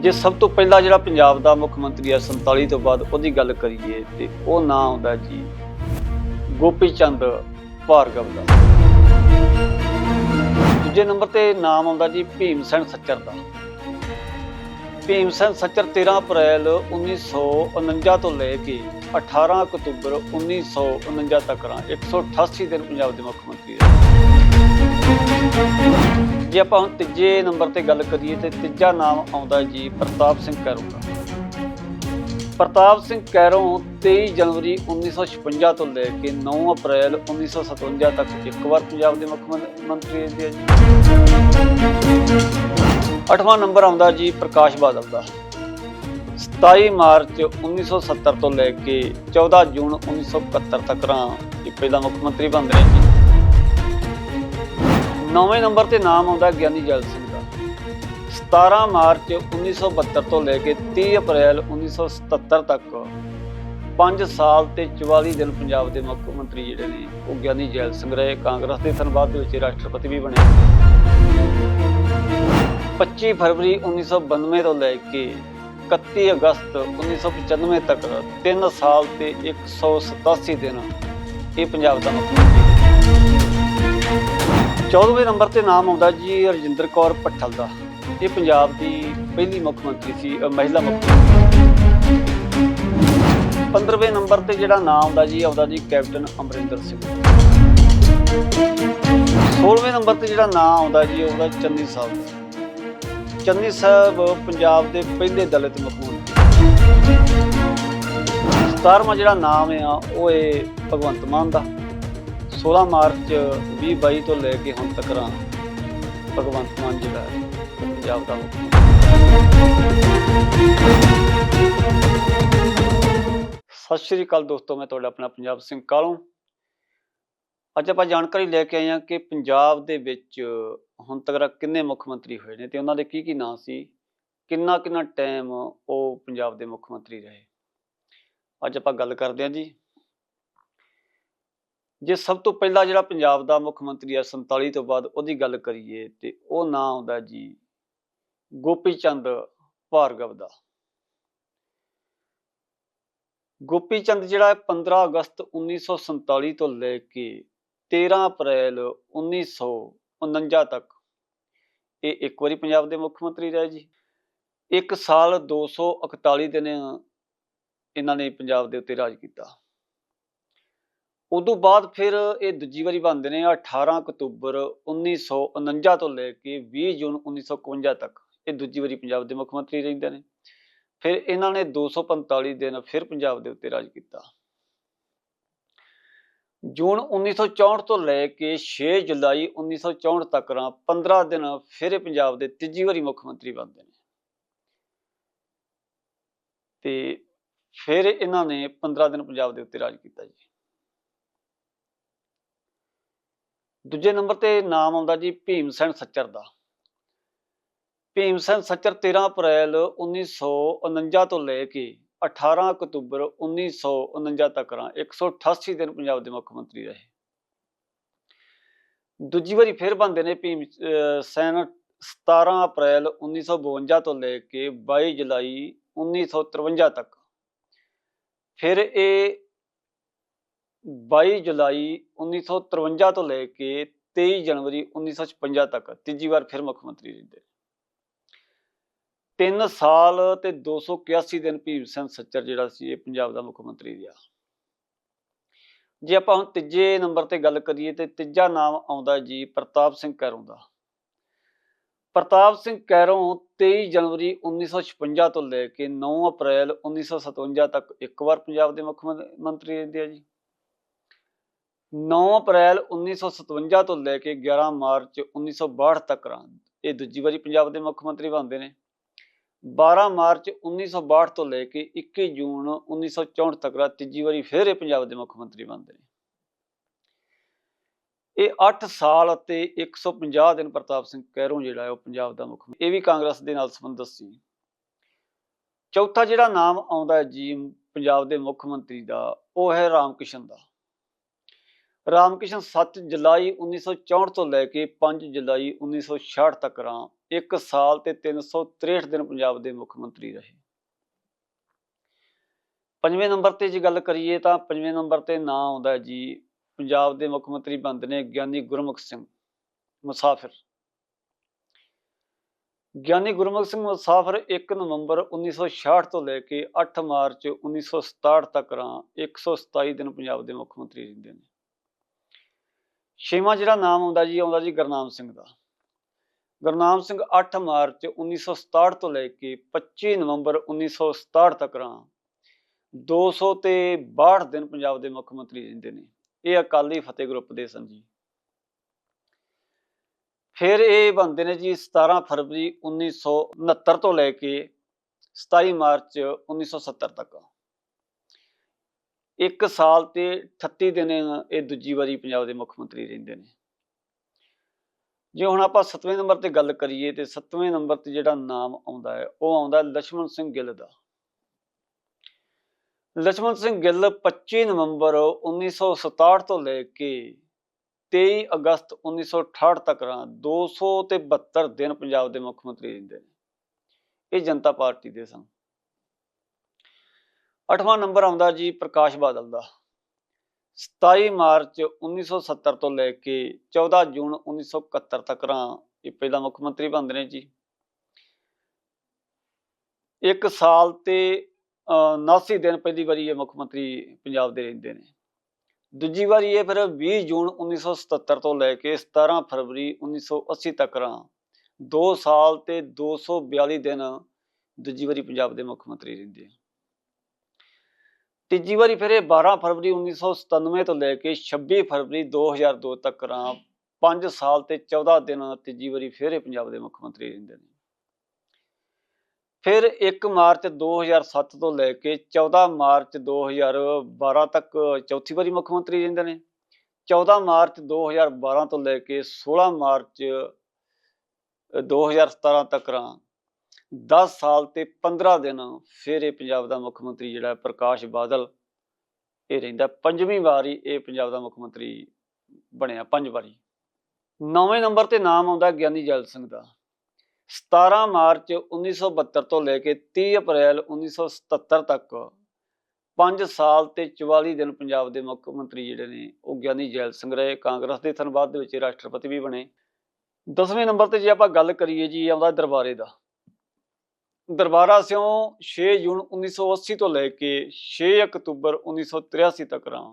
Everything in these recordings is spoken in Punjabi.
ਜੇ ਸਭ ਤੋਂ ਪਹਿਲਾਂ ਜਿਹੜਾ ਪੰਜਾਬ ਦਾ ਮੁੱਖ ਮੰਤਰੀ ਹੈ 47 ਤੋਂ ਬਾਅਦ ਉਹਦੀ ਗੱਲ ਕਰੀਏ ਤੇ ਉਹ ਨਾਂ ਆਉਂਦਾ ਜੀ ਗੋਪੀ ਚੰਦ ਭਾਰਗਵ ਦਾ। ਦੂਜੇ ਨੰਬਰ ਤੇ ਨਾਮ ਆਉਂਦਾ ਜੀ ਭੀਮ ਸੈਨ ਸੱਚਰ ਦਾ। ਭੀਮ ਸੈਨ ਸੱਚਰ 13 ਅਪ੍ਰੈਲ 1949 ਤੋਂ ਲੈ ਕੇ 18 ਅਕਤੂਬਰ 1949 ਤੱਕ ਰਾਂ 188 ਦਿਨ ਪੰਜਾਬ ਦੇ ਮੁੱਖ ਮੰਤਰੀ ਰਹੇ। ਜੇ ਆਪਾਂ ਹੁਣ ਤੀਜੇ ਨੰਬਰ ਤੇ ਗੱਲ ਕਰੀਏ ਤੇ ਤੀਜਾ ਨਾਮ ਆਉਂਦਾ ਜੀ ਪ੍ਰਤਾਪ ਸਿੰਘ ਕੈਰੋਂ ਦਾ। ਪ੍ਰਤਾਪ ਸਿੰਘ ਕੈਰੋਂ 23 ਜਨਵਰੀ 1956 ਤੋਂ ਲੈ ਕੇ 9 ਅਪ੍ਰੈਲ 1957 ਤੱਕ ਇੱਕ ਵਾਰ ਪੰਜਾਬ ਦੇ ਮੁੱਖ ਮੰਤ- ਮੰਤਰੀ ਰਹੇ ਜੀ। ਅੱਠਵਾਂ ਨੰਬਰ ਆਉਂਦਾ ਜੀ ਪ੍ਰਕਾਸ਼ ਬਾਦਲ ਦਾ। 27 ਮਾਰਚ 1970 ਤੋਂ ਲੈ ਕੇ 14 ਜੂਨ 1971 ਤੱਕ ਰਾਂ ਇਹ ਪਹਿਲਾ ਮੁੱਖ ਮੰਤਰੀ ਬਣ ਰਹੇ ਜੀ ਨੌਵੇਂ ਨੰਬਰ ਤੇ ਨਾਮ ਆਉਂਦਾ ਗਿਆਨੀ ਜੈਲ ਸਿੰਘ ਦਾ। 17 ਮਾਰਚ 1972 ਤੋਂ ਲੈ ਕੇ 30 ਅਪ੍ਰੈਲ 1977 ਤੱਕ 5 ਸਾਲ ਤੇ 44 ਦਿਨ ਪੰਜਾਬ ਦੇ ਮੁੱਖ ਮੰਤਰੀ ਜਿਹੜੇ ਨੇ, ਉਹ ਗਿਆਨੀ ਜੈਲ ਸਿੰਘ ਰਹੇ। ਕਾਂਗਰਸ ਦੇ ਸਨ ਦੇ ਵਿੱਚ ਰਾਸ਼ਟਰਪਤੀ ਵੀ ਬਣੇ। 25 ਫਰਵਰੀ 1992 ਤੋਂ ਲੈ ਕੇ 31 ਅਗਸਤ 1995 ਤੱਕ 3 ਸਾਲ ਤੇ 187 ਦਿਨ ਇਹ ਪੰਜਾਬ ਦਾ ਮੁੱਖ ਮੰਤਰੀ 14ਵੇਂ ਨੰਬਰ ਤੇ ਨਾਮ ਆਉਂਦਾ ਜੀ ਰਜਿੰਦਰ ਕੌਰ ਪੱਠਲ ਦਾ। ਇਹ ਪੰਜਾਬ ਦੀ ਪਹਿਲੀ ਮੁੱਖ ਮੰਤਰੀ ਸੀ ਅ, ਮਹਿਲਾ ਮੁੱਖ ਮੰਤਰੀ। 15ਵੇਂ ਨੰਬਰ ਤੇ ਜਿਹੜਾ ਨਾਮ ਆਉਂਦਾ ਜੀ ਆਉਂਦਾ ਜੀ ਕੈਪਟਨ ਅਮਰਿੰਦਰ ਸਿੰਘ। 16ਵੇਂ ਨੰਬਰ ਤੇ ਜਿਹੜਾ ਨਾਮ ਆਉਂਦਾ ਜੀ ਉਹਦਾ ਚੰਨੀ ਸਾਹਿਬ। ਦਾ। ਚੰਨੀ ਸਾਹਿਬ ਪੰਜਾਬ ਦੇ ਪਹਿਲੇ ਦਲਿਤ ਮੁੱਖ ਮੰਤਰੀ। 17ਵਾਂ ਜਿਹੜਾ ਨਾਮ ਆ ਉਹ ਹੈ ਭਗਵੰਤ ਮਾਨ ਦਾ। 16 ਮਾਰਚ 2022 ਤੋਂ ਲੈ ਕੇ ਹੁਣ ਤੱਕ ਰਾਂ ਭਗਵੰਤ ਮਾਨ ਜਿਹੜਾ ਹੈ ਪੰਜਾਬ ਦਾ ਮੁੱਖ ਸਤਿ ਸ਼੍ਰੀ ਅਕਾਲ ਦੋਸਤੋ, ਮੈਂ ਤੁਹਾਡਾ ਆਪਣਾ ਪੰਜਾਬ ਸਿੰਘ ਕਾਲੋਂ। ਅੱਜ ਆਪਾਂ ਜਾਣਕਾਰੀ ਲੈ ਕੇ ਆਏ ਹਾਂ ਕਿ ਪੰਜਾਬ ਦੇ ਵਿੱਚ ਹੁਣ ਤੱਕ ਕਿੰਨੇ ਮੁੱਖ ਮੰਤਰੀ ਹੋਏ ਨੇ ਤੇ ਉਹਨਾਂ ਦੇ ਕੀ ਕੀ ਨਾਂ ਸੀ ਕਿੰਨਾ ਕਿੰਨਾ ਟਾਈਮ ਉਹ ਪੰਜਾਬ ਦੇ ਮੁੱਖ ਮੰਤਰੀ ਰਹੇ। ਅੱਜ ਆਪਾਂ ਗੱਲ ਕਰਦੇ ਹਾਂ ਜੀ ਜੇ ਸਭ ਤੋਂ ਪਹਿਲਾਂ ਜਿਹੜਾ ਪੰਜਾਬ ਦਾ ਮੁੱਖ ਮੰਤਰੀ ਆ 47 ਤੋਂ ਬਾਅਦ ਉਹਦੀ ਗੱਲ ਕਰੀਏ ਤੇ ਉਹ ਨਾਂ ਆਉਂਦਾ ਜੀ ਗੋਪੀ ਚੰਦ ਭਾਰਗਵ ਦਾ। ਗੋਪੀ ਚੰਦ ਜਿਹੜਾ ਹੈ 15 ਅਗਸਤ 1947 ਤੋਂ ਲੈ ਕੇ 13 ਅਪ੍ਰੈਲ 1949 ਤੱਕ ਇਹ ਇੱਕ ਵਾਰੀ ਪੰਜਾਬ ਦੇ ਮੁੱਖ ਮੰਤਰੀ ਰਹੇ ਜੀ। ਇੱਕ ਸਾਲ 241 ਦਿਨ ਇਹਨਾਂ ਨੇ ਪੰਜਾਬ ਦੇ ਉੱਤੇ ਰਾਜ ਕੀਤਾ। ਉਦੋਂ ਬਾਅਦ ਫਿਰ ਇਹ ਦੂਜੀ ਵਾਰੀ ਬਣਦੇ ਨੇ 18 ਅਕਤੂਬਰ 1949 ਤੋਂ ਲੈ ਕੇ 20 ਜੂਨ 1951 ਤੱਕ। ਇਹ ਦੂਜੀ ਵਾਰੀ ਪੰਜਾਬ ਦੇ ਮੁੱਖ ਮੰਤਰੀ ਰਹਿੰਦੇ ਨੇ। ਫਿਰ ਇਹਨਾਂ ਨੇ 245 ਦਿਨ ਫਿਰ ਪੰਜਾਬ ਦੇ ਉੱਤੇ ਰਾਜ ਕੀਤਾ। ਜੂਨ 1964 ਤੋਂ ਲੈ ਕੇ 6 ਜੁਲਾਈ 1964 ਤੱਕ ਰਾਂ 15 ਦਿਨ ਫਿਰ ਪੰਜਾਬ ਦੇ ਤੀਜੀ ਵਾਰੀ ਮੁੱਖ ਮੰਤਰੀ ਬਣਦੇ ਨੇ। ਤੇ ਫਿਰ ਇਹਨਾਂ ਨੇ 15 ਦਿਨ ਪੰਜਾਬ ਦੇ ਉੱਤੇ ਰਾਜ ਕੀਤਾ ਜੀ। ਦੂਜੇ ਨੰਬਰ ਤੇ ਨਾਮ ਆਉਂਦਾ ਜੀ ਭੀਮ ਸੈਨ ਸੱਚਰ ਦਾ। ਭੀਮ ਸੈਨ ਸੱਚਰ 13 ਅਪ੍ਰੈਲ 1949 ਤੋਂ ਲੈ ਕੇ 18 ਅਕਤੂਬਰ 1949 ਤੱਕ ਰਾਂ 188 ਦਿਨ ਪੰਜਾਬ ਦੇ ਮੁੱਖ ਮੰਤਰੀ ਰਹੇ। ਦੂਜੀ ਵਾਰੀ ਫਿਰ ਬਣਦੇ ਨੇ ਭੀਮ ਸੈਨ 17 ਅਪ੍ਰੈਲ 1952 ਤੋਂ ਲੈ ਕੇ 22 ਜੁਲਾਈ 1953 ਤੱਕ। ਫਿਰ ਇਹ 22 ਜੁਲਾਈ 1953 ਤੋਂ ਲੈ ਕੇ 23 ਜਨਵਰੀ 1956 ਤੱਕ ਤੀਜੀ ਵਾਰ ਫਿਰ ਮੁੱਖ ਮੰਤਰੀ ਰਹਿੰਦੇ। ਤਿੰਨ ਸਾਲ ਤੇ 281 ਦਿਨ ਭੀਮ ਸਿੰਘ ਸੱਚਰ ਜਿਹੜਾ ਸੀ ਇਹ ਪੰਜਾਬ ਦਾ ਮੁੱਖ ਮੰਤਰੀ ਰਿਹਾ। ਜੇ ਆਪਾਂ ਹੁਣ ਤੀਜੇ ਨੰਬਰ ਤੇ ਗੱਲ ਕਰੀਏ ਤੇ ਤੀਜਾ ਨਾਮ ਆਉਂਦਾ ਜੀ ਪ੍ਰਤਾਪ ਸਿੰਘ ਕੈਰੋਂ ਦਾ। ਪ੍ਰਤਾਪ ਸਿੰਘ ਕੈਰੋਂ 23 ਜਨਵਰੀ 1956 ਤੋਂ ਲੈ ਕੇ 9 ਅਪ੍ਰੈਲ 1957 ਤੱਕ ਇੱਕ ਵਾਰ ਪੰਜਾਬ ਦੇ ਮੁੱਖ ਮੰਤਰੀ ਰਹਿੰਦੇ ਆ ਜੀ। 9 ਅਪ੍ਰੈਲ 1957 ਤੋਂ ਲੈ ਕੇ 11 ਮਾਰਚ 1962 ਤੱਕ ਰਾਂ ਇਹ ਦੂਜੀ ਵਾਰੀ ਪੰਜਾਬ ਦੇ ਮੁੱਖ ਮੰਤਰੀ ਬਣਦੇ ਨੇ। 12 ਮਾਰਚ 1962 ਤੋਂ ਲੈ ਕੇ 21 ਜੂਨ 1964 ਤੱਕ ਰਾਂ ਤੀਜੀ ਵਾਰੀ ਫਿਰ ਇਹ ਪੰਜਾਬ ਦੇ ਮੁੱਖ ਮੰਤਰੀ ਬਣਦੇ ਨੇ। ਇਹ 8 ਸਾਲ ਅਤੇ 150 ਦਿਨ ਪ੍ਰਤਾਪ ਸਿੰਘ ਕੈਰੋਂ ਜਿਹੜਾ ਉਹ ਪੰਜਾਬ ਦਾ ਮੁੱਖ ਇਹ ਵੀ ਕਾਂਗਰਸ ਦੇ ਨਾਲ ਸੰਬੰਧਿਤ ਸੀ। ਚੌਥਾ ਜਿਹੜਾ ਨਾਮ ਆਉਂਦਾ ਹੈ ਜੀ, ਪੰਜਾਬ ਦੇ ਮੁੱਖ ਮੰਤਰੀ ਦਾ, ਉਹ ਹੈ ਰਾਮ ਦਾ। ਰਾਮਕਿਸ਼ਨ 7 ਜੁਲਾਈ 1964 ਤੋਂ ਲੈ ਕੇ 5 ਜੁਲਾਈ 1966 ਤੱਕ ਰਾਂ ਇੱਕ ਸਾਲ ਤੇ 363 ਦਿਨ ਪੰਜਾਬ ਦੇ ਮੁੱਖ ਮੰਤਰੀ ਰਹੇ। ਪੰਜਵੇਂ ਨੰਬਰ ਤੇ ਜੇ ਗੱਲ ਕਰੀਏ ਤਾਂ ਪੰਜਵੇਂ ਨੰਬਰ ਤੇ ਨਾਂ ਆਉਂਦਾ ਜੀ ਪੰਜਾਬ ਦੇ ਮੁੱਖ ਮੰਤਰੀ ਬਣਦੇ ਨੇ ਗਿਆਨੀ ਗੁਰਮੁਖ ਸਿੰਘ ਮੁਸਾਫਿਰ। ਗਿਆਨੀ ਗੁਰਮੁਖ ਸਿੰਘ ਮੁਸਾਫਿਰ 1 ਨਵੰਬਰ 1966 ਤੋਂ ਲੈ ਕੇ 8 ਮਾਰਚ 1967 ਤੱਕ ਰਾਂ 127 ਦਿਨ ਪੰਜਾਬ ਦੇ ਮੁੱਖ ਮੰਤਰੀ ਰਹਿੰਦੇ ਨੇ। ਛੇਵਾਂ ਜਿਹੜਾ ਨਾਮ ਆਉਂਦਾ ਜੀ ਆਉਂਦਾ ਜੀ ਗੁਰਨਾਮ ਸਿੰਘ ਦਾ। ਗੁਰਨਾਮ ਸਿੰਘ 8 ਮਾਰਚ 1967 ਤੋਂ ਲੈ ਕੇ 25 ਨਵੰਬਰ 1967 ਤੱਕ ਰਾਂ 200 ਤੇ 62 ਦਿਨ ਪੰਜਾਬ ਦੇ ਮੁੱਖ ਮੰਤਰੀ ਰਹਿੰਦੇ ਨੇ। ਇਹ ਅਕਾਲੀ ਫਤਿਹ ਗਰੁੱਪ ਦੇ ਸਨ ਜੀ। ਫਿਰ ਇਹ ਬਣਦੇ ਨੇ ਜੀ 17 ਫਰਵਰੀ 1969 ਤੋਂ ਲੈ ਕੇ 27 ਮਾਰਚ 1970 ਤੱਕ। ਇੱਕ ਸਾਲ ਤੇ 38 ਦਿਨ ਇਹ ਦੂਜੀ ਵਾਰੀ ਪੰਜਾਬ ਦੇ ਮੁੱਖ ਮੰਤਰੀ ਰਹਿੰਦੇ ਨੇ। ਜੇ ਹੁਣ ਆਪਾਂ 7ਵੇਂ ਨੰਬਰ ਤੇ ਗੱਲ ਕਰੀਏ ਤੇ 7ਵੇਂ ਨੰਬਰ ਤੇ ਜਿਹੜਾ ਨਾਮ ਆਉਂਦਾ ਹੈ, ਉਹ ਆਉਂਦਾ ਲక్ష్మణ ਸਿੰਘ ਗਿੱਲ ਦਾ। ਲక్ష్మణ ਸਿੰਘ ਗਿੱਲ 25 ਨਵੰਬਰ 1967 ਤੋਂ ਲੈ ਕੇ 23 ਅਗਸਤ 1968 ਤੱਕ 272 ਦਿਨ ਪੰਜਾਬ ਦੇ ਮੁੱਖ ਮੰਤਰੀ ਰਹਿੰਦੇ ਨੇ। ਇਹ ਜਨਤਾ ਪਾਰਟੀ ਦੇ ਸਨ। ਅੱਠਵਾਂ ਨੰਬਰ ਆਉਂਦਾ ਜੀ ਪ੍ਰਕਾਸ਼ ਬਾਦਲ ਦਾ। 27 ਮਾਰਚ 1970 ਤੋਂ ਲੈ ਕੇ 14 ਜੂਨ 1971 ਤੱਕ ਰਾਂ ਇਹ ਪਹਿਲਾ ਮੁੱਖ ਮੰਤਰੀ ਬਣਦੇ ਨੇ ਜੀ। ਇੱਕ ਸਾਲ ਤੇ ਅਹ, 79 ਦਿਨ ਪਹਿਲੀ ਵਾਰੀ ਇਹ ਮੁੱਖ ਮੰਤਰੀ ਪੰਜਾਬ ਦੇ ਰਹਿੰਦੇ ਨੇ। ਦੂਜੀ ਵਾਰੀ ਇਹ ਫਿਰ 20 ਜੂਨ 1977 ਤੋਂ ਲੈ ਕੇ 17 ਫਰਵਰੀ 1980 ਤੱਕ ਰਾਂ। 2 ਸਾਲ ਤੇ 242 ਦਿਨ ਦੂਜੀ ਵਾਰੀ ਪੰਜਾਬ ਦੇ ਮੁੱਖ ਮੰਤਰੀ ਰਹਿੰਦੇ ਆ। ਤੀਜੀ ਵਾਰੀ ਫਿਰ ਇਹ 12 ਫਰਵਰੀ 1997 ਤੋਂ ਲੈ ਕੇ 26 ਫਰਵਰੀ 2002 ਤੱਕ ਰਾਂ 5 ਸਾਲ ਤੇ 14 ਦਿਨ ਤੀਜੀ ਵਾਰੀ ਫਿਰ ਇਹ ਪੰਜਾਬ ਦੇ ਮੁੱਖ ਮੰਤਰੀ ਰਹਿੰਦੇ ਨੇ। ਫਿਰ 1 ਮਾਰਚ 2007 ਤੋਂ ਲੈ ਕੇ 14 ਮਾਰਚ 2012 ਤੱਕ ਚੌਥੀ ਵਾਰੀ ਮੁੱਖ ਮੰਤਰੀ ਰਹਿੰਦੇ ਨੇ। 14 ਮਾਰਚ 2012 ਤੋਂ ਲੈ ਕੇ 16 ਮਾਰਚ 2017 ਤੱਕ ਰਾਂ 10 ਸਾਲ ਤੇ 15 ਦਿਨ ਫਿਰ ਇਹ ਪੰਜਾਬ ਦਾ ਮੁੱਖ ਮੰਤਰੀ ਜਿਹੜਾ ਪ੍ਰਕਾਸ਼ ਬਾਦਲ, ਇਹ ਰਹਿੰਦਾ ਪੰਜਵੀਂ ਵਾਰੀ ਇਹ ਪੰਜਾਬ ਦਾ ਮੁੱਖ ਮੰਤਰੀ ਬਣਿਆ, ਪੰਜ ਵਾਰੀ। ਨੌਵੇਂ ਨੰਬਰ ਤੇ ਨਾਮ ਆਉਂਦਾ ਗਿਆਨੀ ਜੈਲ ਸਿੰਘ ਦਾ। 17 ਮਾਰਚ 1972 ਤੋਂ ਲੈ ਕੇ 30 ਅਪ੍ਰੈਲ 1977 ਤੱਕ 5 ਸਾਲ ਤੇ 44 ਦਿਨ ਪੰਜਾਬ ਦੇ ਮੁੱਖ ਮੰਤਰੀ ਜਿਹੜੇ ਨੇ ਉਹ ਗਿਆਨੀ ਜੈਲ ਸਿੰਘ ਰਹੇ। ਕਾਂਗਰਸ ਦੇ ਸਨ ਬਾਅਦ ਦੇ ਵਿੱਚ ਰਾਸ਼ਟਰਪਤੀ ਵੀ ਬਣੇ। 10ਵੇਂ ਨੰਬਰ ਤੇ ਜੇ ਆਪਾਂ ਗੱਲ ਕਰੀਏ ਜੀ ਆਉਂਦਾ ਦਰਬਾਰੇ ਦਾ। ਦਰਬਾਰਾ ਸਿਓ 6 ਜੂਨ 1980 ਤੋਂ ਲੈ ਕੇ 6 ਅਕਤੂਬਰ 1983 ਤੱਕ ਰਾਂ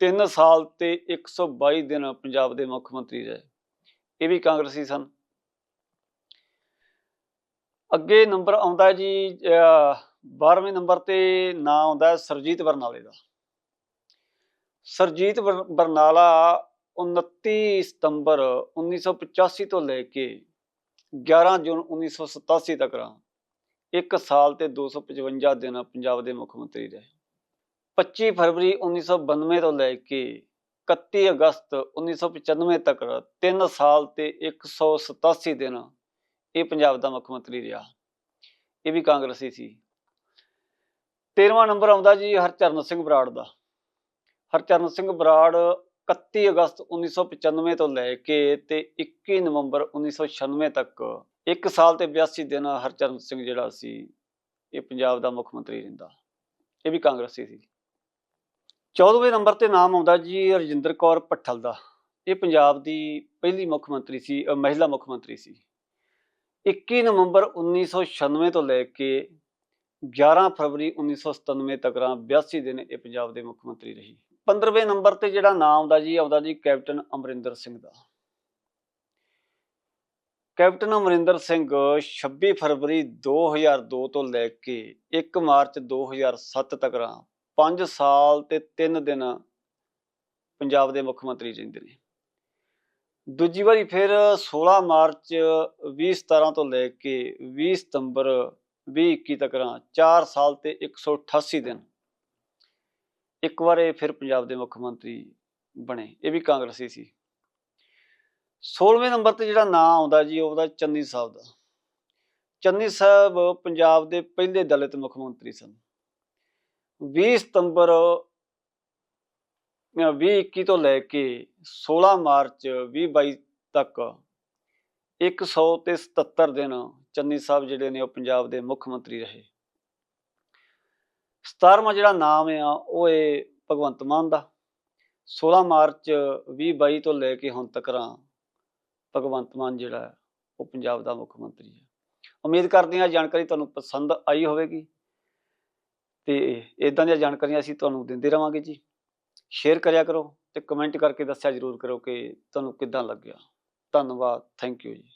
3 ਸਾਲ ਤੇ 122 ਦਿਨ ਪੰਜਾਬ ਦੇ ਮੁੱਖ ਮੰਤਰੀ ਰਹੇ। ਇਹ ਵੀ ਕਾਂਗਰਸੀ ਸਨ। ਅੱਗੇ ਨੰਬਰ ਆਉਂਦਾ ਜੀ 12ਵੇਂ ਨੰਬਰ ਤੇ ਨਾਂ ਆਉਂਦਾ ਹੈ ਸਰਜੀਤ ਬਰਨਾਲੇ ਦਾ। ਸਰਜੀਤ ਬਰ- ਬਰਨਾਲਾ 29 ਸਤੰਬਰ 1985 ਤੋਂ ਲੈ ਕੇ 11 ਜੂਨ 1987 ਤੱਕ ਰਾਂ ਇੱਕ ਸਾਲ ਤੇ 255 ਦਿਨ ਪੰਜਾਬ ਦੇ ਮੁੱਖ ਮੰਤਰੀ ਰਹੇ। 25 ਫਰਵਰੀ 1992 ਤੋਂ ਲੈ ਕੇ 31 ਅਗਸਤ 1995 ਤੱਕ 3 ਸਾਲ ਤੇ 187 ਦਿਨ ਇਹ ਪੰਜਾਬ ਦਾ ਮੁੱਖ ਮੰਤਰੀ ਰਿਹਾ। ਇਹ ਵੀ ਕਾਂਗਰਸੀ ਸੀ। 13ਵਾਂ ਨੰਬਰ ਆਉਂਦਾ ਜੀ ਹਰਚਰਨ ਸਿੰਘ ਬਰਾੜ ਦਾ। ਹਰਚਰਨ ਸਿੰਘ ਬਰਾੜ 31 ਅਗਸਤ 1995 ਤੋਂ ਲੈ ਕੇ ਤੇ 21 ਨਵੰਬਰ 1996 ਤੱਕ ਇੱਕ ਸਾਲ ਤੇ 82 ਦਿਨ ਹਰਚਰਨ ਸਿੰਘ ਜਿਹੜਾ ਸੀ, ਇਹ ਪੰਜਾਬ ਦਾ ਮੁੱਖ ਮੰਤਰੀ ਰਹਿੰਦਾ। ਇਹ ਵੀ ਕਾਂਗਰਸੀ ਸੀ। 14ਵੇਂ ਨੰਬਰ ਤੇ ਨਾਮ ਆਉਂਦਾ ਜੀ ਰਜਿੰਦਰ ਕੌਰ ਭੱਠਲ ਦਾ। ਇਹ ਪੰਜਾਬ ਦੀ ਪਹਿਲੀ ਮੁੱਖ ਮੰਤਰੀ ਸੀ ਮਹਿਲਾ ਮੁੱਖ ਮੰਤਰੀ ਸੀ। 21 ਨਵੰਬਰ 1996 ਤੋਂ ਲੈ ਕੇ 11 ਫਰਵਰੀ 1997 ਤੱਕ ਰਾਂ 82 ਦਿਨ ਇਹ ਪੰਜਾਬ ਦੇ ਮੁੱਖ ਮੰਤਰੀ ਰਹੀ। 15ਵੇਂ ਨੰਬਰ ਤੇ ਜਿਹੜਾ ਨਾਮ ਆਉਂਦਾ ਜੀ ਆਉਂਦਾ ਜੀ ਕੈਪਟਨ ਅਮਰਿੰਦਰ ਸਿੰਘ ਦਾ। ਕੈਪਟਨ ਅਮਰਿੰਦਰ ਸਿੰਘ 26 ਫਰਵਰੀ 2002 ਤੋਂ ਲੈ ਕੇ 1 ਮਾਰਚ 2007 ਤੱਕ ਰਾਂ। 5 ਸਾਲ ਤੇ 3 ਦਿਨ ਪੰਜਾਬ ਦੇ ਮੁੱਖ ਮੰਤਰੀ ਰਹਿੰਦੇ ਨੇ। ਦੂਜੀ ਵਾਰੀ ਫਿਰ 16 ਮਾਰਚ 2017 ਤੋਂ ਲੈ ਕੇ 20 ਸਤੰਬਰ 2021 ਤੱਕ ਰਾਂ 4 ਸਾਲ ਤੇ 188 ਦਿਨ। ਇੱਕ ਵਾਰ ਇਹ ਫਿਰ ਪੰਜਾਬ ਦੇ ਮੁੱਖ ਮੰਤਰੀ ਬਣੇ। ਇਹ ਵੀ ਕਾਂਗਰਸੀ ਸੀ। 16ਵੇਂ ਨੰਬਰ ਤੇ ਜਿਹੜਾ ਨਾਂ ਆਉਂਦਾ ਜੀ ਉਹਦਾ ਚੰਨੀ ਸਾਹਿਬ ਦਾ। ਚੰਨੀ ਸਾਹਿਬ ਪੰਜਾਬ ਦੇ ਪਹਿਲੇ ਦਲਿਤ ਮੁੱਖ ਮੰਤਰੀ ਸਨ। 20 ਸਤੰਬਰ 2021 ਤੋਂ ਲੈ ਕੇ 16 ਮਾਰਚ 2022 ਤੱਕ 100 ਤੇ 77 ਦਿਨ ਚੰਨੀ ਸਾਹਿਬ ਜਿਹੜੇ ਨੇ ਉਹ ਪੰਜਾਬ ਦੇ ਮੁੱਖ ਮੰਤਰੀ ਰਹੇ। 17ਵਾਂ ਜਿਹੜਾ ਨਾਮ ਆ, ਉਹ ਏ ਭਗਵੰਤ ਮਾਨ ਦਾ। 16 ਮਾਰਚ 2022 ਤੋਂ ਲੈ ਕੇ ਹੁਣ ਤੱਕ ਭਗਵੰਤ ਮਾਨ ਜਿਹੜਾ ਉਹ ਪੰਜਾਬ ਦਾ ਮੁੱਖ ਮੰਤਰੀ ਹੈ। ਉਮੀਦ ਕਰਦੇ ਹਾਂ ਜਾਣਕਾਰੀ ਤੁਹਾਨੂੰ ਪਸੰਦ ਆਈ ਹੋਵੇਗੀ। ਤੇ ਇਦਾਂ ਦੀਆਂ ਜਾਣਕਾਰੀਆਂ ਅਸੀਂ ਤੁਹਾਨੂੰ ਦਿੰਦੇ ਰਵਾਂਗੇ ਜੀ। ਸ਼ੇਅਰ ਕਰਿਆ ਕਰੋ ਤੇ ਕਮੈਂਟ ਕਰਕੇ ਦੱਸਿਆ ਜਰੂਰ ਕਰੋ ਕਿ ਤੁਹਾਨੂੰ ਕਿੱਦਾਂ ਲੱਗਿਆ। ਧੰਨਵਾਦ, ਥੈਂਕ ਯੂ ਜੀ।